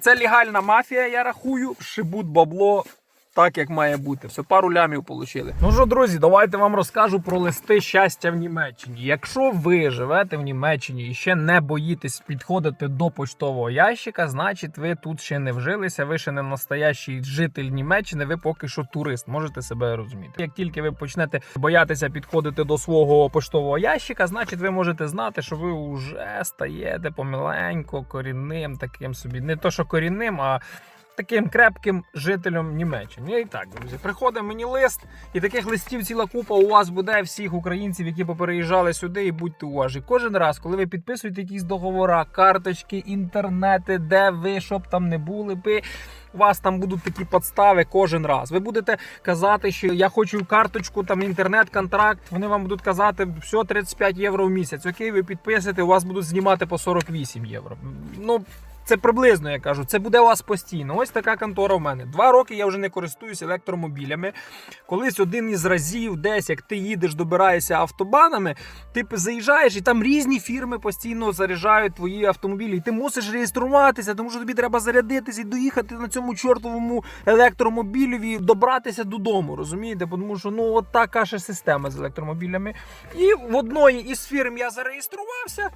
Це легальна мафія, я рахую. Шибут бабло. Так, як має бути. Все, пару лямів отримали. Ну що, друзі, давайте вам розкажу про листи щастя в Німеччині. Якщо ви живете в Німеччині і ще не боїтесь підходити до почтового ящика, значить ви тут ще не вжилися, ви ще не настоящий житель Німеччини, ви поки що турист, можете себе розуміти. Як тільки ви почнете боятися підходити до свого поштового ящика, значить ви можете знати, що ви вже стаєте поміленько корінним таким собі. Не то, що корінним, а таким крепким жителем Німеччини. І так, друзі, приходить мені лист, і таких листів ціла купа у вас буде всіх українців, які попереїжджали сюди, і будьте уважні. Кожен раз, коли ви підписуєте якісь договори, карточки, інтернети, де ви щоб там не були би. У вас там будуть такі подстави кожен раз. Ви будете казати, що я хочу карточку, там інтернет-контракт. Вони вам будуть казати, все 35 євро в місяць. Окей, ви підписуєте, у вас будуть знімати по 48 євро. Ну, це приблизно, я кажу, це буде у вас постійно. Ось така контора в мене. Два роки я вже не користуюсь електромобілями. Колись один із разів, десь як ти їдеш, добираєшся автобанами, ти заїжджаєш, і там різні фірми постійно заряджають твої автомобілі. І ти мусиш реєструватися, тому що тобі треба зарядитися і доїхати на цьому чортовому електромобілеві, добратися додому. Розумієте? Тому що ну от така ж система з електромобілями. І в одної із фірм я зареєструвався.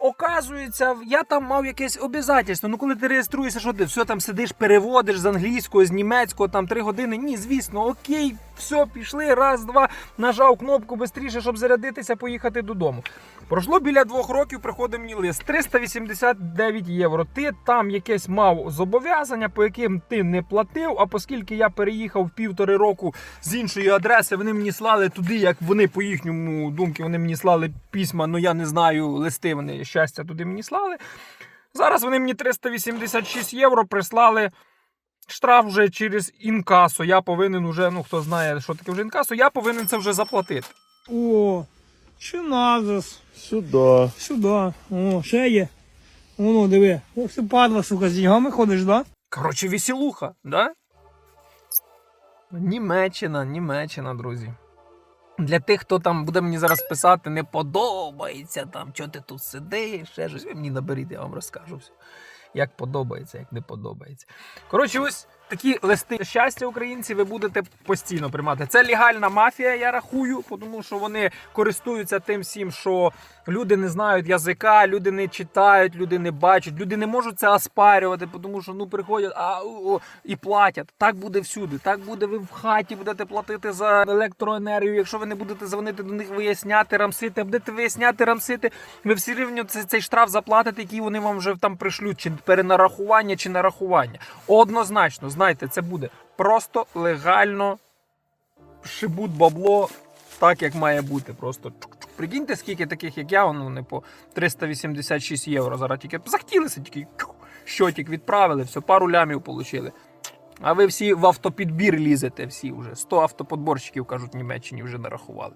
Оказується, я там мав якесь обязательство. Ну, коли ти реєструєшся, що ти все там сидиш, переводиш з англійського, з німецького, там три години. Ні, звісно, окей, все, пішли, раз, два, нажав кнопку швидше, щоб зарядитися, поїхати додому. Пройшло біля двох років, приходить мені лист 389 євро. Ти там якесь мав зобов'язання, по яким ти не платив. А оскільки я переїхав півтори року з іншої адреси, вони мені слали туди, як вони по їхньому думки, вони мені слали письма, ну я не знаю, листи вони щастя туди мені слали. Зараз вони мені 386 євро прислали. Штраф вже через інкасо. Я повинен уже, ну хто знає, що таке вже інкасо, я повинен це вже заплатити. О, чи назас? Сюди. Сюди. О, ще є. Воно, диви. Ох, ти падла, сука, з деньгами ходиш, да? Коротше, веселуха, да? Німеччина, Німеччина, друзі. Для тих, хто там буде мені зараз писати, не подобається там, що ти тут сидиш, ще щось. Мені наберіть, я вам розкажу все. Як подобається, як не подобається. Коротше, ось такі листи щастя українці ви будете постійно приймати. Це легальна мафія, я рахую, тому що вони користуються тим всім, що люди не знають язика, люди не читають, люди не бачать, люди не можуть це оспарювати, тому що ну приходять а, о, і платять. Так буде всюди. Так буде ви в хаті будете платити за електроенергію. Якщо ви не будете дзвонити до них, виясняти, рамсити, а будете виясняти, рамсити, ви все рівно цей, цей штраф заплатите, який вони вам вже там пришлють, чи перенарахування, чи нарахування. Однозначно, знайте, це буде просто легально шибут бабло так, як має бути. Просто прикиньте, скільки таких, як я, воно вони по 386 євро. Зараз тільки захотілися, тільки чук, щотик відправили, все, пару лямів отримали. А ви всі в автопідбір лізете, всі вже. 100 автоподборщиків, кажуть, в Німеччині вже нарахували.